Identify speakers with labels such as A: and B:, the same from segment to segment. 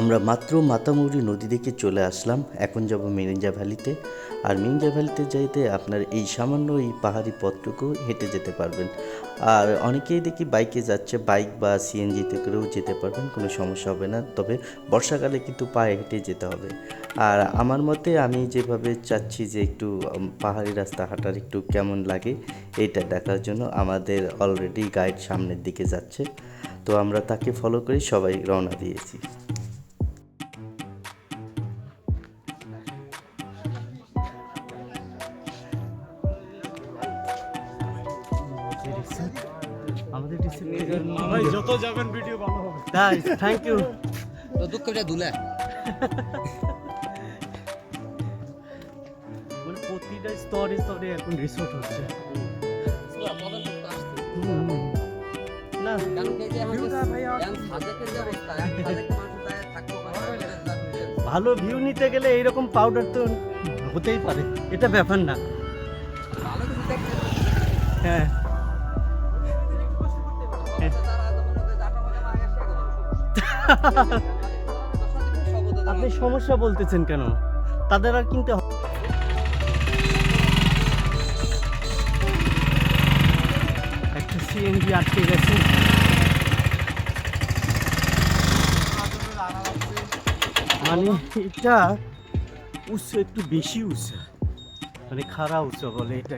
A: আমরা মাত্র মাতামুড়ি নদী দেখে চলে আসলাম, এখন যাব মিরিঞ্জা ভ্যালিতে। আর মিরিঞ্জা ভ্যালিতে যাইতে আপনার এই সামান্য এই পাহাড়ি পথটুকু হেঁটে যেতে পারবেন। আর অনেকেই দেখি বাইকে যাচ্ছে বাইক বা সিএনজিতে করেও যেতে পারবেন, কোনো সমস্যা হবে না। তবে বর্ষাকালে কিন্তু পায়ে হেঁটে যেতে হবে। আর আমার মতে আমি যেভাবে চাচ্ছি যে একটু পাহাড়ি রাস্তা হাঁটার একটু কেমন লাগে, এটা দেখার জন্য আমাদের অলরেডি গাইড সামনের দিকে যাচ্ছে। তো আমরা তাকে ফলো করে সবাই রওনা দিয়েছি। গাইস থ্যাংক ইউ
B: তো দুঃখ এটা দুলে
A: মানে প্রতিটা স্তরে স্তরে এখন রিসোর্ট হচ্ছে। না।
B: যে যে
A: ভালো ভিউ নিতে গেলে এইরকম পাউডার তো হতেই পারে। এটা ব্যাপার না। হ্যাঁ। আপনি সমস্যা বলতেছেন কেন? তাদের আর কিনতে হবে একটা সিএনজি আটকে গেছে। মানে এটা উৎস একটু বেশি উৎস মানে খারা উৎস বলে এটা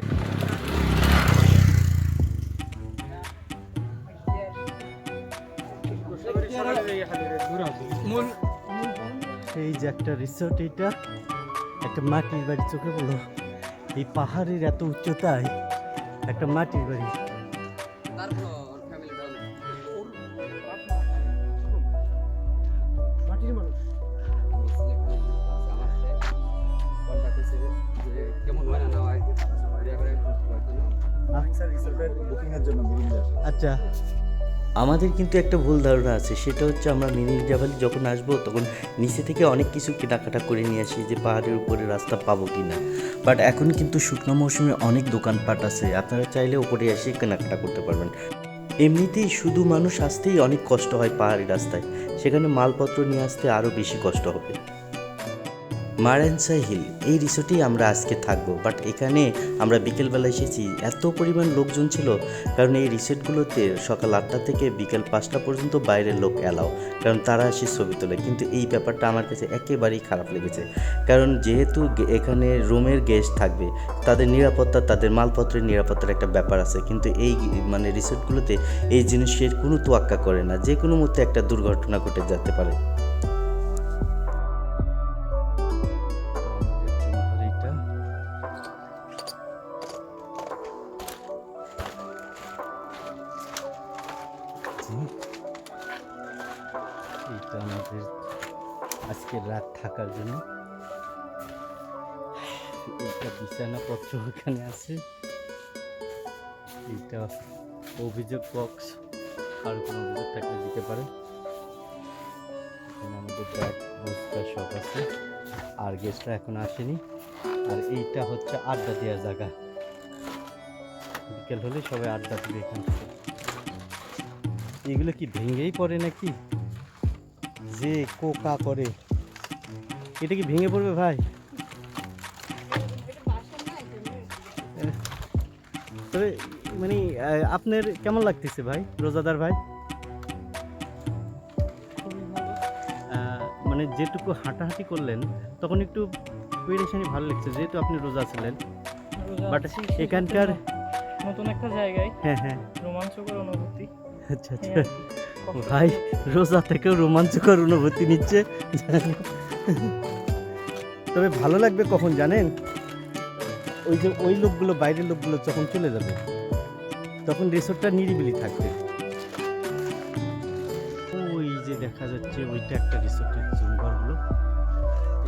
A: এই যে একটা রিসোর্ট এটা একটা মাটির বাড়ি চোখে বলো। এই পাহাড়ের এত উচ্চতায় একটা মাটির বাড়ি।
B: হয় হয়
A: আচ্ছা। আমাদের কিন্তু একটা ভুল ধারণা আছে, সেটা হচ্ছে আমরা মিনি জাভালি যখন আসব তখন নিচে থেকে অনেক কিছু কেনাকাটা করে নিয়ে আসি যে পাহাড়ের উপরে রাস্তা পাবো কি না বাট এখন কিন্তু শুকনো মৌসুমে অনেক দোকানপাট আছে, আপনারা চাইলে উপরে এসে কেনাকাটা করতে পারবেন। এমনিতেই শুধু মানুষ আসতেই অনেক কষ্ট হয় পাহাড়ি রাস্তায়, সেখানে মালপত্র নিয়ে আসতে আরও বেশি কষ্ট হবে। মারেন্সা হিল, এই রিসোর্টেই আমরা আজকে থাকব। বাট এখানে আমরা বিকেলবেলা এসেছি। এত পরিমাণ লোকজন ছিল, কারণ এই রিসোর্টগুলোতে সকাল আটটা থেকে বিকেল পাঁচটা পর্যন্ত বাইরের লোক অ্যালাও কারণ তারা এসে ছবি তোলে। কিন্তু এই ব্যাপারটা আমার কাছে একেবারেই খারাপ লেগেছে। কারণ যেহেতু এখানে রুমের গেস্ট থাকবে, তাদের নিরাপত্তা, তাদের মালপত্রের নিরাপত্তার একটা ব্যাপার আছে। কিন্তু এই মানে রিসোর্টগুলোতে এই জিনিসের কোনো তোয়াক্কা করে না। যে কোনো মুহূর্তে একটা দুর্ঘটনা ঘটে যেতে পারে। আজকের রাত থাকার জন্য। এইটা বিছানাপত্র ওখানে আছে। এইটা অভিযোগ বক্স আর কোনো অভিযোগ থাকলে দিতে পারে। আমাদের ব্যাগ বস্তা সব আছে। আর গেস্টরা এখন আসেনি। আর এইটা হচ্ছে আড্ডা দেওয়ার জায়গা। বিকেল হলে সবাই আড্ডা দিবে এখান থেকে। এগুলো কি ভেঙেই পড়ে নাকি? যে কোকা করে। এটা কি ভেঙে পড়বে ভাই? তবে মানে আপনার কেমন লাগতেছে ভাই? রোজাদার ভাই? মানে যেটুকু হাঁটাহাঁটি করলেন তখন একটু পেরেশানি ভালো লাগছে যেহেতু আপনি রোজা ছিলেন বাট এখানকার
C: নতুন একটা জায়গায়
A: হ্যাঁ হ্যাঁ।
C: রোমাঞ্চকর অনুভূতি।
A: আচ্ছা আচ্ছা। ভাই, রোজা থেকেও রোমাঞ্চকর অনুভূতি নিচ্ছে তবে ভালো লাগবে কখন জানেন? ওই যে ওই লোকগুলো, বাইরের লোকগুলো যখন চলে যাবে, তখন রিসোর্টটা নিরিবিলি থাকবে। ওই যে দেখা যাচ্ছে, ওইটা একটা রিসোর্টের জুম ঘরগুলো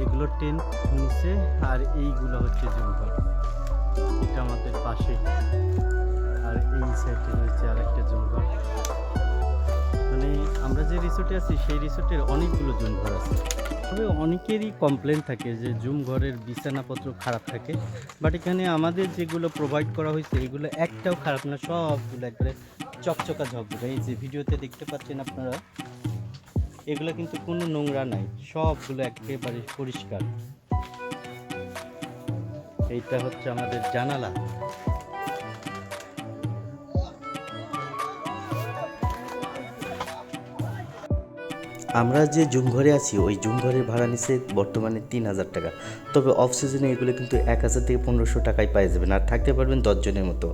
A: এগুলো টেন্ট নিচে, আর এইগুলো হচ্ছে ঘর এটা আমাদের পাশে। আর এই সাইডে রয়েছে আর একটা জুম মানে আমরা যে রিসোর্টে আছি, সেই রিসোর্টের অনেকগুলো জুম ঘর আছে। তবে অনেকেরই কমপ্লেন থাকে যে জুম ঘরের বিছানাপত্র খারাপ থাকে। বাট এখানে আমাদের যেগুলো প্রোভাইড করা হয়েছে, এগুলো একটাও খারাপ না, সবগুলো একবারে চকচকা ঝকঝকা। এই যে ভিডিওতে দেখতে পাচ্ছেন আপনারা,
D: এগুলো কিন্তু কোনো নোংরা নাই, সবগুলো একেবারে পরিষ্কার। এইটা হচ্ছে আমাদের জানালা। আমরা যে জুম ঘরে আছি, ওই জুম ঘরের ভাড়া নিচ্ছে বর্তমানে তিন হাজার টাকা। তবে অফ সিজনে এগুলো কিন্তু এক হাজার থেকে পনেরোশো টাকায় পাই যাবেন আর থাকতে পারবেন দশজনের মতো।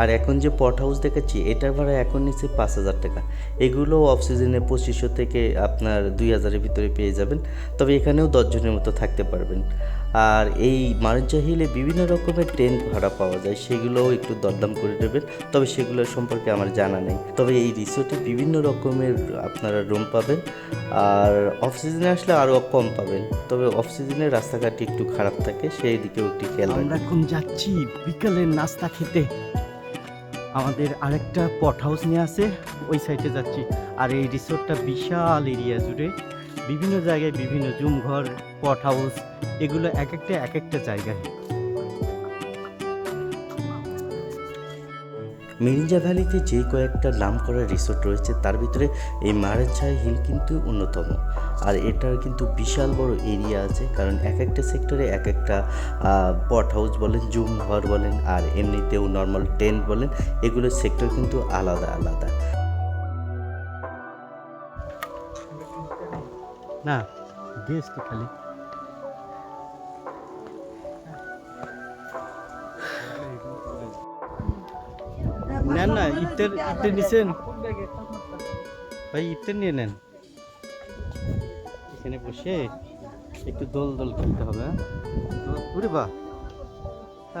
D: আর এখন যে পট হাউস দেখাচ্ছি, এটার ভাড়া এখন নিচ্ছে পাঁচ হাজার টাকা। এগুলো অফ সিজনে পঁচিশশো থেকে আপনার দুই হাজারের ভিতরে পেয়ে যাবেন, তবে এখানেও দশজনের মতো থাকতে পারবেন। আর এই মারঞ্চা হিলে বিভিন্ন রকমের টেন্ট ভাড়া পাওয়া যায়, সেগুলোও একটু দরদাম করে দেবেন তবে সেগুলোর সম্পর্কে আমার জানা নেই। তবে এই রিসোর্টে বিভিন্ন রকমের আপনারা রুম পাবেন আর অফ সিজনে আসলে আরও কম পাবেন। তবে অফ সিজনে রাস্তাঘাট একটু খারাপ থাকে, সেই দিকেও একটু খেয়াল
A: আমরা এখন যাচ্ছি বিকালের নাস্তা খেতে। আমাদের আরেকটা পট হাউস নিয়ে আছে, ওই সাইডে যাচ্ছি। আর এই রিসোর্টটা বিশাল এরিয়া জুড়ে। বিভিন্ন জায়গায় বিভিন্ন জুম ঘর পট হাউস এগুলো এক একটা এক একটা জায়গায়।
D: মিরিঞ্জা ভ্যালিতে যে কয়েকটা নাম করা রিসোর্ট রয়েছে, তার ভিতরে এই মারেঞ্ছাই হিল কিন্তু অন্যতম। আর এটার কিন্তু বিশাল বড় এরিয়া আছে, কারণ এক একটা সেক্টরে এক একটা পট হাউস বলেন, জুম ঘর বলেন, আর এমনিতেও নর্মাল টেন্ট বলেন এগুলোর সেক্টর কিন্তু আলাদা আলাদা।
A: না। গেস্ট খালি। নেন না ইটের ইটের নিছেন? ভাই ইটের নিয়ে নেন। এখানে বসে একটু দোল দোল খেলতে হবে হ্যাঁ? ওরে বা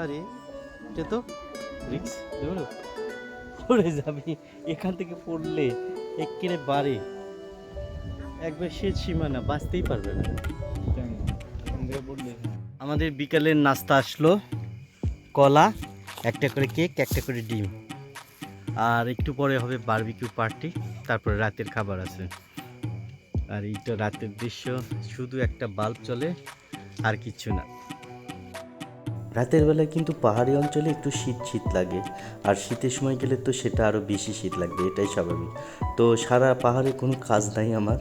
A: আরে এটা তো রিক্স। পড়ে যাবি এখান থেকে পড়লে একেবারে বাড়ি। একবার সে সীমানা বাঁচতেই পারবে না। আমাদের বিকালের নাস্তা আসলো কলা একটা করে কেক একটা করে ডিম। আর একটু পরে হবে বার্বিকিউ পার্টি তারপরে রাতের খাবার আছে। আর এইটা রাতের দৃশ্য শুধু একটা বাল্ব চলে আর কিচ্ছু না।
D: রাতের বেলায় কিন্তু পাহাড়ি অঞ্চলে একটু শীত শীত লাগে, আর শীতের সময় গেলে তো সেটা আরও বেশি শীত লাগবে, এটাই স্বাভাবিক। তো সারা পাহাড়ে কোনো কাজ নাই আমার,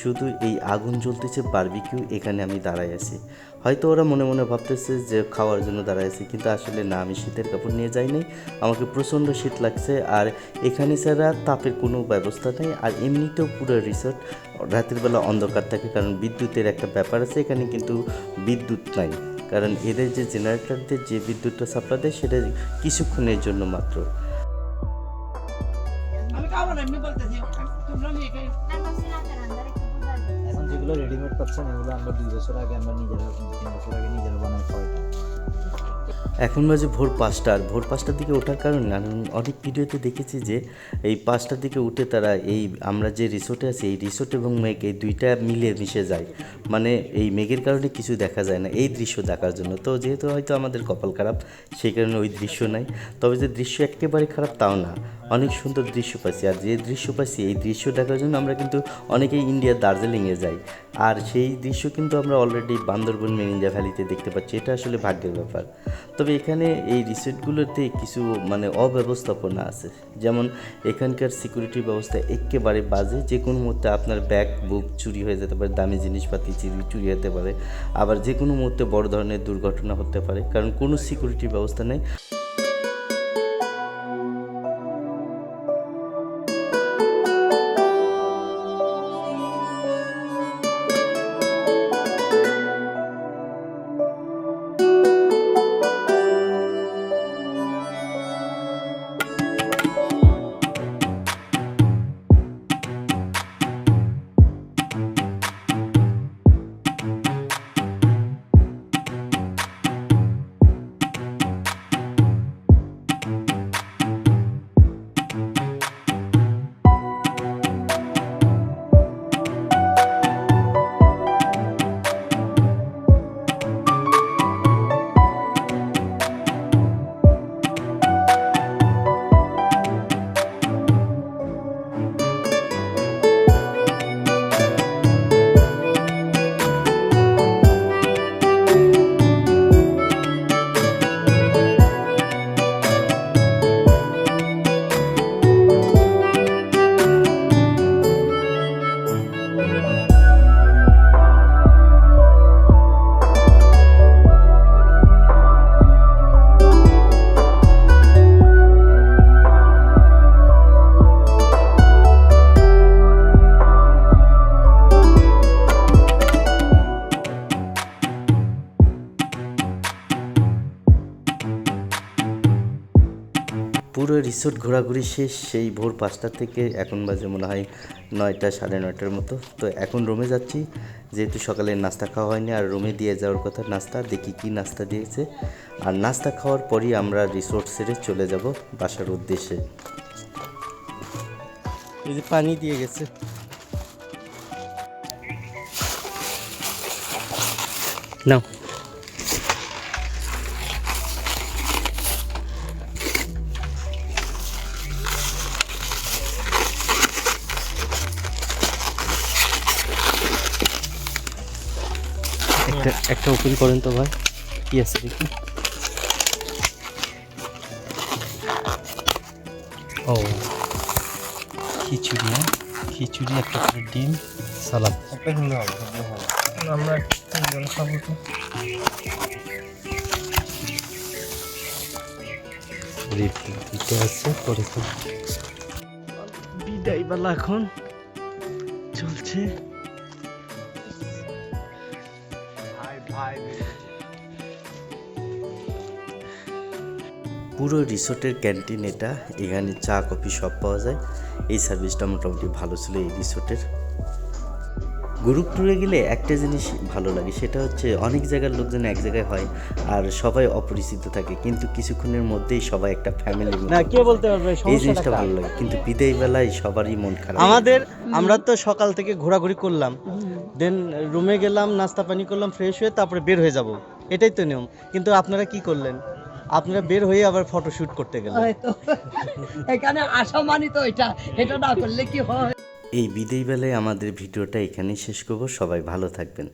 D: শুধু এই আগুন জ্বলতেছে বারবিকিউ এখানে আমি দাঁড়াই আছি। হয়তো ওরা মনে মনে ভাবতেছে যে খাওয়ার জন্য দাঁড়াই আছি, কিন্তু আসলে না, আমি শীতের কাপড় নিয়ে যাই নাই, আমাকে প্রচণ্ড শীত লাগছে, আর এখানে ছাড়া তাপের কোনো ব্যবস্থা নেই, আর এমনিতেও পুরো রিসোর্ট রাতের বেলা অন্ধকার থাকে, কারণ বিদ্যুতের একটা ব্যাপার আছে, এখানে কিন্তু বিদ্যুৎ নাই। কারণ এদের যে জেনারেটরদের যে বিদ্যুৎটা সাপ্লাই দেয় সেটা কিছুক্ষণের জন্য মাত্র।
E: এখন যেগুলো রেডিমেড পাচ্ছেন এগুলো আমরা দুই বছর আগে আমরা নিজেরা তিন বছর আগে
D: এখন বাজে ভোর পাঁচটা, আর ভোর পাঁচটার দিকে ওঠার কারণে আমি অনেক ভিডিওতে দেখেছি যে এই পাঁচটার দিকে উঠে তারা এই আমরা যে রিসোর্টে আছি, এই রিসোর্ট এবং মেঘ এই দুইটা মিলে মিশে যায়। মানে এই মেঘের কারণে কিছু দেখা যায় না, এই দৃশ্য দেখার জন্য। তো যেহেতু হয়তো আমাদের কপাল খারাপ, সেই কারণে ওই দৃশ্য নাই। তবে যে দৃশ্য একেবারে খারাপ তাও না, অনেক সুন্দর দৃশ্য পাচ্ছি আর যে দৃশ্য পাচ্ছি এই দৃশ্য দেখার জন্য আমরা কিন্তু অনেকেই ইন্ডিয়ার দার্জিলিংয়ে যাই। আর সেই দৃশ্য কিন্তু আমরা অলরেডি বান্দরবন মেরিঞ্জা ভ্যালিতে দেখতে পাচ্ছি। এটা আসলে ভাগ্যের ব্যাপার। তবে এখানে এই রিসোর্টগুলোতে কিছু মানে অব্যবস্থাপনা আছে। যেমন এখানকার সিকিউরিটি ব্যবস্থা একেবারে বাজে। যে কোনো মুহূর্তে আপনার ব্যাগ বুক চুরি হয়ে যেতে পারে, দামি জিনিসপাতি চুরি চুরি হতে পারে। আবার যে কোনো মুহূর্তে বড় ধরনের দুর্ঘটনা হতে পারে। কারণ কোনো সিকিউরিটি ব্যবস্থা নেই। পুরো রিসোর্ট ঘোরাঘুরি শেষ, সেই ভোর পাঁচটা থেকে এখন বাজে মনে হয় নয়টা, সাড়ে নয়টার মতো। তো এখন রুমে যাচ্ছি, যেহেতু সকালে নাস্তা খাওয়া হয়নি, আর রুমে দিয়ে যাওয়ার কথা নাস্তা, দেখি কি নাস্তা দিয়েছে। আর নাস্তা খাওয়ার পরই আমরা রিসোর্ট সেরে চলে যাব বাসার উদ্দেশ্যে।
A: এই যে পানি দিয়ে গেছে। নাও। একটা একটা ওপেন করেন তো ভাই। কি আছে দেখি ও খিচুড়ি হ্যাঁ? খিচুড়ি একটা করে ডিম সালাদ।
C: আমরা তিনজন খাব তো।
A: রেডি দিতে আছে পরে তো বিদায় বেলা এখন। চলছে।
D: পুরো রিসোর্টের ক্যান্টিন এটা। এখানে চা, কফি সব পাওয়া যায়। এই সার্ভিসটা মোটামুটি ভালো ছিল এই রিসোর্টের। গ্রুপ ট্যুরে গেলে একটা জিনিস ভালো লাগে সেটা হচ্ছে অনেক জায়গার লোকজন এক জায়গায় হয় আর সবাই অপরিচিত থাকে কিন্তু কিছুক্ষণের মধ্যেই সবাই একটা ফ্যামিলি
A: না কে বলতে পারবে?
D: এই জিনিসটা ভালো লাগে কিন্তু বিদায় বেলায় সবারই মন খারাপ
A: আমাদের আমরা তো সকাল থেকে ঘোরাঘুরি করলাম দেন রুমে গেলাম নাস্তা পানি করলাম ফ্রেশ হয়ে তারপরে বের হয়ে যাব এটাই তো নিয়ম কিন্তু আপনারা কি করলেন? আপনারা বের হয়ে আবার ফটো শুট করতে গেলেন।
B: এখানে আসা মানি তো এটা এটা না করলে কি হয়?
D: এই বিদায়বেলায় আমাদের ভিডিওটা এখানেই শেষ করব। সবাই ভালো থাকবেন।